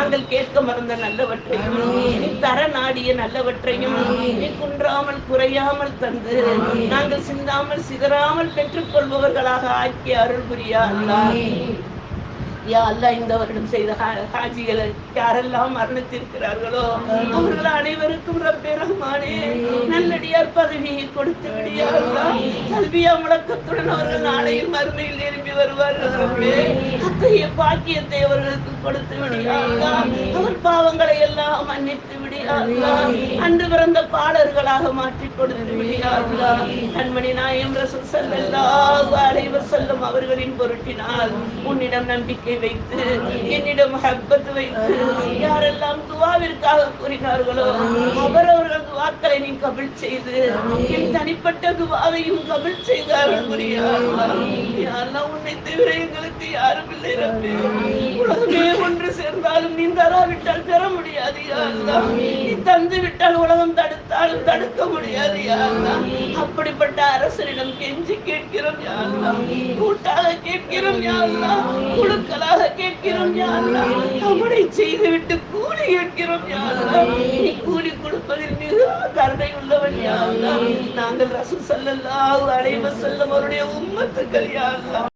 நாங்கள் கேட்க மறந்த நல்லவற்றையும் நீ தர நாடிய நல்லவற்றையும் நீ குன்றாமல் குறையாமல் தந்து நாங்கள் சிந்தாமல் சிதறாமல் பெற்றுக்கொள்பவர்களாக ஆக்கி அருள் புரியா அல்லாஹ். யா அல்லாஹ் இந்த வருடம் செய்த ஹாஜிகளை யாரெல்லாம் மரணித்திருக்கிறார்களோ அவர்கள் அனைவருக்கும் ரப்பே ரஹ்மானே. நல்லடியார் பதவியை கொடுத்து விடியார்களா அல்லாஹ் கல்வியா முழக்கத்துடன் அவர்கள் நாளையில் மறுமையில் எழுப்பி வருவார்கள் அத்தகைய பாக்கியத்தை அவர்களுக்கு கொடுத்து விடியார்களா அவர் பாவங்களை எல்லாம் மன்னித்து விடியார்களா அன்று பிறந்த பாடல்களாக மாற்றி கொடுத்து விடியார்களா கண்மணி நாயம் ரசூல் ஸல்லல்லாஹு அலைஹி செல்லும் அவர்களின் பொருட்டினால் உன்னிடம் நம்பிக்கை வைத்து என்னிடம் ஹப்பத்து வைத்து யாரெல்லாம் துவாவிற்காக கூறினார்களோ அவரோ நீ கபில் செய்து என் தனிப்பட்ட துவாவையும் கபில் செய்தார்கள் புரியாதெல்லாம் உன்னை தவிர எங்களுக்கு யாரும் இல்லை ரப்பே உலகமே ஒன்று சேர்ந்தாலும் நீ தராவிட்டால் பெற முடியாது யா அல்லாஹ். நீ தந்து விட்டால் உலகம் தடுத்தாலும் தடுக்க முடியாது யா அல்லாஹ். அப்படிப்பட்ட அரசரிடம் கெஞ்சி கேட்கிறோம் யா அல்லாஹ். கூட்டாக கேட்கிறோம் யா அல்லாஹ். குழுக்களாக கேட்கிறோம் யா அல்லாஹ். அவனை செய்துவிட்டு கூலி கேட்கிறோம் யா அல்லாஹ். நீ கூலி கொடுப்பதில் மிகவும் கருணை உள்ளவன் யா நாங்கள் ரசூல் ஸல்லல்லாஹு அலைஹி வஸல்லம் அவருடைய உம்மத்துக்கள் யா அல்லாஹ்